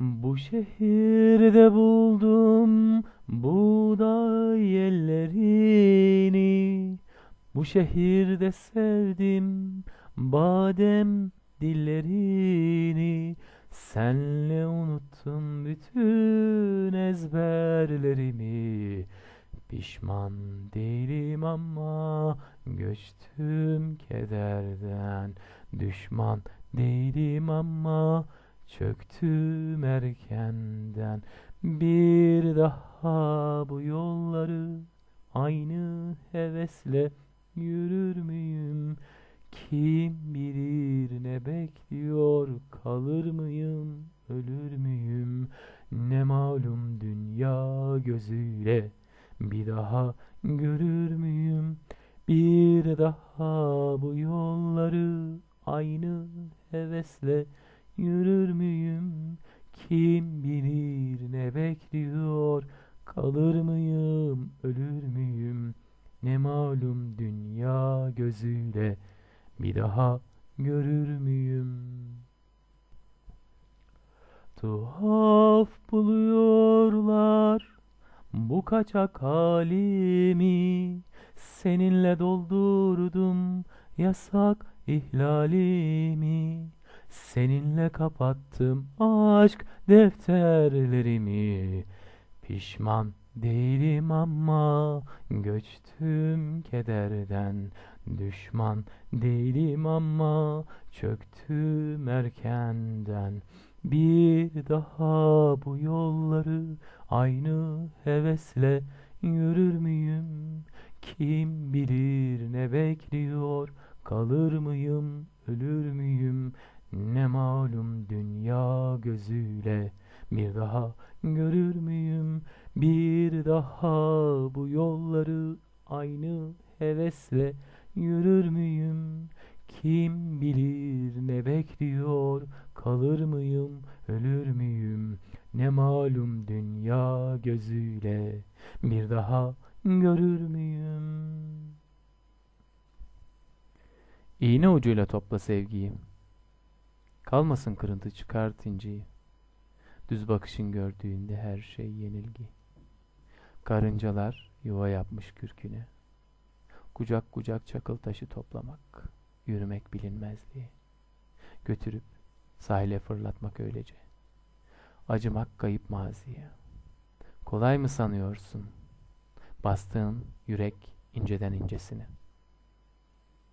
Bu şehirde buldum buğday ellerini. Bu şehirde sevdim badem dillerini. Senle unuttum bütün ezberlerimi. Pişman değilim ama göçtüm kederden. Düşman değilim ama çöktüm erkenden. Bir daha bu yolları aynı hevesle yürür müyüm? Kim bilir ne bekliyor kalır mıyım ölür müyüm? Ne malum dünya gözüyle bir daha görür müyüm? Bir daha bu yolları aynı hevesle yürür müyüm? Kim bilir ne bekliyor kalır mıyım ölür müyüm? Ne malum dünya gözüyle bir daha görür müyüm? Tuhaf buluyorlar bu kaçak halimi Seninle doldurdum yasak ihlalimi Seninle kapattım aşk defterlerimi. Pişman değilim ama göçtüm kederden. Düşman değilim ama çöktüm erkenden. Bir daha bu yolları aynı hevesle yürür müyüm? Kim bilir ne bekliyor? Kalır mıyım? Ölür müyüm? Ne malum dünya gözüyle bir daha görür müyüm? Bir daha bu yolları aynı hevesle yürür müyüm? Kim bilir ne bekliyor kalır mıyım ölür müyüm? Ne malum dünya gözüyle bir daha görür müyüm? İğne ucuyla topla sevgiyi. Kalmasın kırıntı çıkart inciyi. Düz bakışın gördüğünde her şey yenilgi. Karıncalar yuva yapmış kürküne. Kucak kucak çakıl taşı toplamak, yürümek bilinmezliği. Götürüp sahile fırlatmak öylece. Acımak kayıp maziye. Kolay mı sanıyorsun? Bastığın yürek inceden incesine.